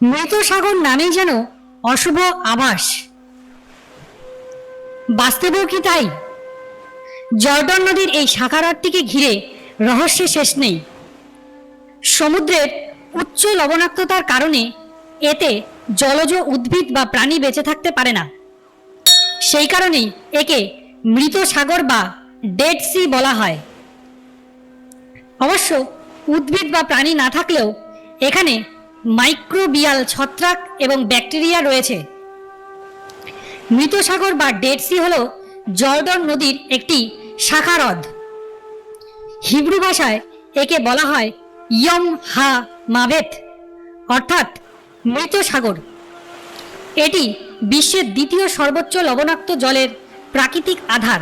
মৃত সাগর নামেই যেন অশুভ আভাস। বাস্তবেও কি তাই? জর্ডন নদীর এই শাখারাতটিকে ঘিরে রহস্যের শেষ নেই। সমুদ্রের উচ্চ লবণাক্ততার কারণে এতে জলজ উদ্ভিদ বা প্রাণী বেঁচে থাকতে পারে না। সেই কারণেই একে মৃত সাগর বা ডেড সি বলা হয়। অবশ্য উদ্ভিদ বা প্রাণী না থাকলেও এখানে মাইক্রোবিয়াল ছত্রাক এবং ব্যাকটেরিয়া রয়েছে। মৃত সাগর বা ডেড সি হল জর্ডন নদীর একটি শাখা হ্রদ হিব্রু ভাষায় একে বলা হয় ইয়ম হা মাভেত অর্থাৎ মৃত সাগর এটি বিশ্বের দ্বিতীয় সর্বোচ্চ লবণাক্ত জলের প্রাকৃতিক আধার।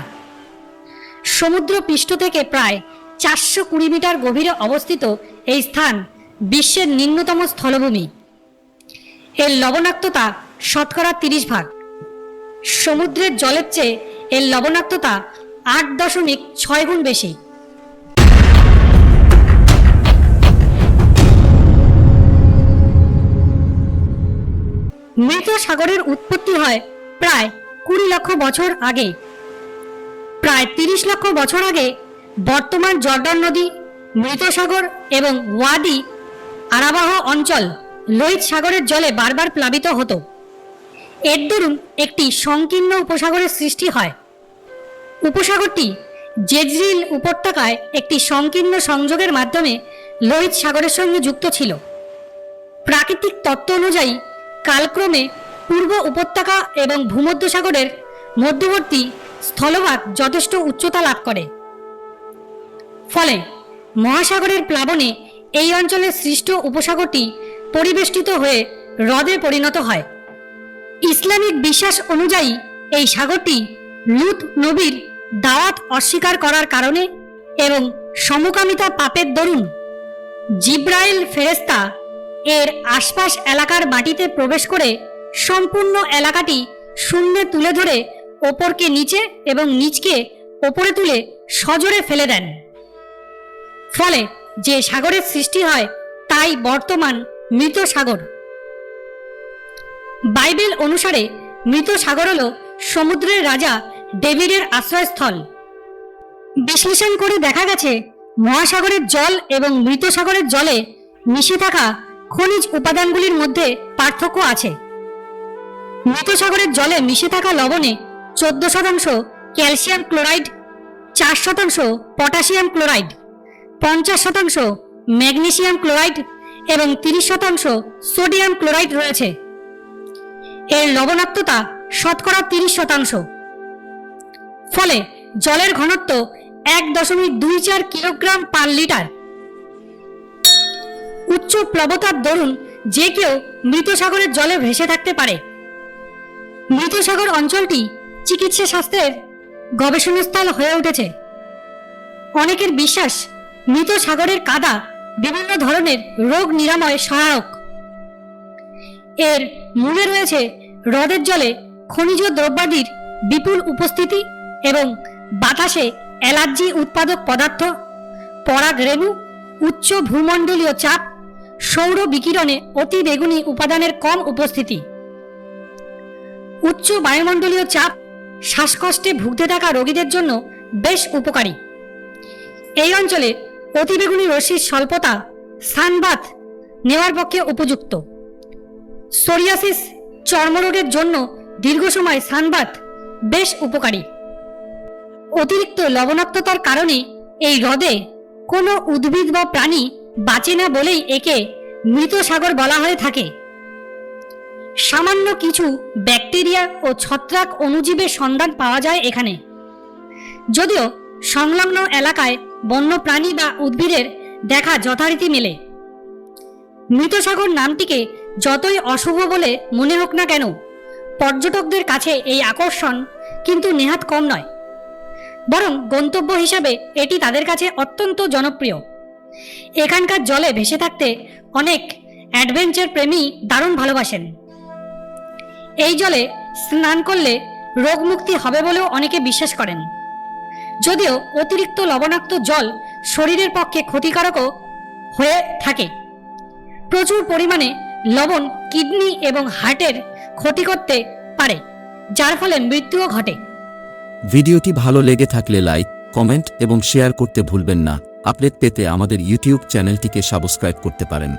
সমুদ্র পৃষ্ঠ থেকে প্রায় চারশো কুড়ি মিটার গভীরে অবস্থিত এই স্থান বিশ্বের নিম্নতম স্থলভূমি। এর লবণাক্ততা শতকরা তিরিশ ভাগ। সমুদ্রের জলের চেয়ে এর লবণাক্ততা আট দশমিক ছয় গুণ বেশি। মৃত সাগরের উৎপত্তি হয় প্রায় কুড়ি লক্ষ বছর আগে। প্রায় তিরিশ লক্ষ বছর আগে বর্তমান জর্ডান নদী, মৃত সাগর এবং ওয়াদি আরাবাহ অঞ্চল লোহিত সাগরের জলে বারবার প্লাবিত হতো। এর দরুন একটি সংকীর্ণ উপসাগরের সৃষ্টি হয়। উপসাগরটি জেজরিল উপত্যকায় একটি সংকীর্ণ সংযোগের মাধ্যমে লোহিত সাগরের সঙ্গে যুক্ত ছিল। প্রাকৃতিক তত্ত্ব অনুযায়ী কালক্রমে পূর্ব উপত্যকা এবং ভূমধ্যসাগরের মধ্যবর্তী স্থলভাগ যথেষ্ট উচ্চতা লাভ করে। ফলে মহাসাগরের প্লাবনে এই অঞ্চলের সৃষ্ট উপসাগরটি পরিবেষ্টিত হয়ে হ্রদে পরিণত হয়। ইসলামিক বিশ্বাস অনুযায়ী এই সাগরটি লুত নবীর দাওয়াত অস্বীকার করার কারণে এবং সমকামিতা পাপের দরুন জিব্রাইল ফেরেস্তা এর আশপাশ এলাকার মাটিতে প্রবেশ করে সম্পূর্ণ এলাকাটি শূন্যে তুলে ধরে ওপরকে নিচে এবং নিচকে ওপরে তুলে সজোরে ফেলে দেন। ফলে যে সাগরের সৃষ্টি হয়, তাই বর্তমান মৃত সাগর বাইবেল অনুসারে মৃত সাগর হল সমুদ্রের রাজা ডেভিডের আশ্রয়স্থল। বিশ্লেষণ করে দেখা গেছে, মহাসাগরের জল এবং মৃত সাগরের জলে মিশে থাকা খনিজ উপাদানগুলির মধ্যে পার্থক্য আছে। মৃত সাগরের জলে মিশে থাকা লবণে চোদ্দ শতাংশ ক্যালসিয়াম ক্লোরাইড, চার শতাংশ পটাশিয়াম ক্লোরাইড। পঞ্চাশ শতাংশ ম্যাগনেসিয়াম ক্লোরাইড এবং তিরিশ শতাংশ সোডিয়াম ক্লোরাইড রয়েছে। এর লবণাক্ততা শতকরা তিরিশ শতাংশ। ফলে জলের ঘনত্ব এক দশমিক দুই চার কিলোগ্রাম পার লিটার। উচ্চ প্লবতার দরুন যে কেউ মৃত সাগরের জলে ভেসে থাকতে পারে। মৃত সাগর অঞ্চলটি চিকিৎসা শাস্ত্রের গবেষণাস্থল হয়ে উঠেছে। অনেকের বিশ্বাস মৃত সাগরের কাদা বিভিন্ন ধরনের রোগ নিরাময়ে সহায়ক। এর মূলে রয়েছে হ্রদের জলে খনিজ দ্রব্যাদির বিপুল উপস্থিতি এবং বাতাসে অ্যালার্জি উৎপাদক পদার্থ, পরাগ রেণু, উচ্চ ভূমণ্ডলীয় চাপ, সৌর বিকিরণে অতি বেগুনি উপাদানের কম উপস্থিতি। উচ্চ বায়ুমণ্ডলীয় চাপ শ্বাসকষ্টে ভুগতে থাকা রোগীদের জন্য বেশ উপকারী। এই অঞ্চলে অতিবেগুনি রশ্মির স্বল্পতা সানবাত নেওয়ার পক্ষে উপযুক্ত। সোরিয়াসিস চর্মরোগের জন্য দীর্ঘ সময় সানবাত বেশ উপকারী। অতিরিক্ত লবণাক্ততার কারণে এই হ্রদে কোনো উদ্ভিদ বা প্রাণী বাঁচে না বলেই একে মৃত সাগর বলা হয়ে থাকে। সামান্য কিছু ব্যাকটেরিয়া ও ছত্রাক অণুজীবের সন্ধান পাওয়া যায় এখানে। যদিও সংলগ্ন এলাকায় বন্য প্রাণী বা উদ্ভিদের দেখা যথারীতি মেলে। মৃত সাগর নামটিকে যতই অশুভ বলে মনে হোক না কেন, পর্যটকদের কাছে এই আকর্ষণ কিন্তু নেহাত কম নয়। বরং গন্তব্য হিসাবে এটি তাদের কাছে অত্যন্ত জনপ্রিয়। এখানকার জলে ভেসে থাকতে অনেক অ্যাডভেঞ্চার প্রেমী দারুণ ভালোবাসেন। এই জলে স্নান করলে রোগমুক্তি হবে বলেও অনেকে বিশ্বাস করেন। যদিও অতিরিক্ত লবণাক্ত জল শরীরের পক্ষে ক্ষতিকারকও হয়ে থাকে। প্রচুর পরিমাণে লবণ কিডনি এবং হার্টের ক্ষতি করতে পারে, যার ফলে মৃত্যুও ঘটে। ভিডিওটি ভালো লেগে থাকলে লাইক, কমেন্ট এবং শেয়ার করতে ভুলবেন না। আপডেট পেতে আমাদের ইউটিউব চ্যানেলটিকে সাবস্ক্রাইব করতে পারেন।